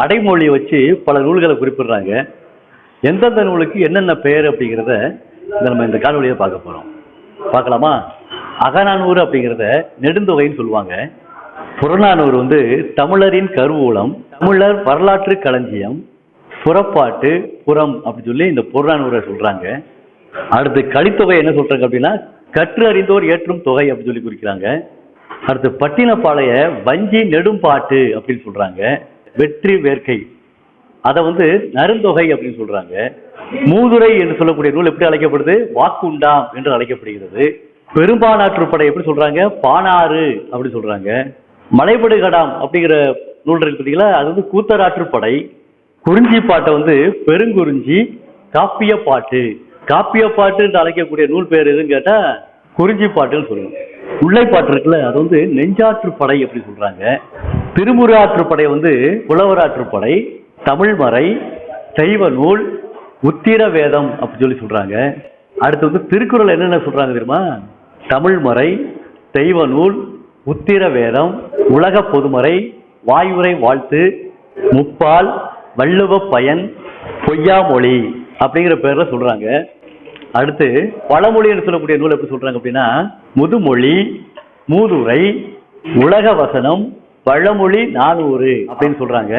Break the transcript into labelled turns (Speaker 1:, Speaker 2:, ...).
Speaker 1: அடைமொழியை வச்சு பல நூல்களை குறிப்பிடுறாங்க. எந்தெந்த நூலுக்கு என்னென்ன பெயர் அப்படிங்கிறத இந்த நம்ம இந்த காணொலியை பார்க்க போகிறோம் பார்க்கலாமா? அகநானூறு அப்படிங்கிறத நெடுந்தொகைன்னு சொல்லுவாங்க. புறநானூறு வந்து தமிழரின் கருவூலம் தமிழர் வரலாற்று களஞ்சியம் புறப்பாட்டு புறம் அப்படின்னு சொல்லி இந்த புறநானூரை சொல்கிறாங்க அடுத்து கலித்தொகை என்ன சொல்கிறாங்க அப்படின்னா கற்று அறிந்தோர் ஏற்றும் தொகை அப்படின்னு சொல்லி குறிக்கிறாங்க. அடுத்து பட்டினப்பாளைய வஞ்சி நெடும்பாட்டு அப்படின்னு சொல்கிறாங்க வெற்றி வேர்க்கை. அதை வந்து நருந்தொகை அப்படின்னு சொல்றாங்க. மூதுரை என்று சொல்லக்கூடிய நூல் எப்படி அழைக்கப்படுது? வாக்குண்டாம் என்று அழைக்கப்படுகிறது. பெரும்பானாற்றுப்படை எப்படி சொல்றாங்க? பானாறு அப்படி சொல்றாங்க. மலைபடுகடாம் அப்படிங்கிற நூல் இருக்கு பார்த்தீங்களா? அது வந்து கூத்தராற்றுப்படை. குறிஞ்சி பாட்டை வந்து பெருங்குறிஞ்சி காப்பிய பாட்டு காப்பிய பாட்டு என்று அழைக்கக்கூடிய நூல் பேர் எதுன்னு கேட்டா குறிஞ்சி பாட்டுன்னு சொல்லுவோம். பாட்டு இருக்குல்ல அது வந்து நெஞ்சாற்றுப்படை அப்படி சொல்றாங்க. திருமுறாற்றுப்படை வந்து புலவராற்றுப்படை தமிழ்மறை தெய்வ நூல் உத்திர வேதம் அப்படி சொல்லி சொல்றாங்க. அடுத்து வந்து திருக்குறள் என்னென்ன சொல்றாங்க தெரியுமா? தமிழ்மறை தெய்வ நூல் உத்திர வேதம் உலக பொதுமறை வாயுரை வாழ்த்து முப்பால் வள்ளுவ பயன் பொய்யாமொழி அப்படிங்கிற பேர்ல சொல்றாங்க. அடுத்து பழமொழின்னு சொல்லக்கூடிய நூல் எப்படி சொல்றாங்க அப்படின்னா முதுமொழி மூதுரை உலக வசனம் பழமொழி நானூறு அப்படின்னு சொல்றாங்க.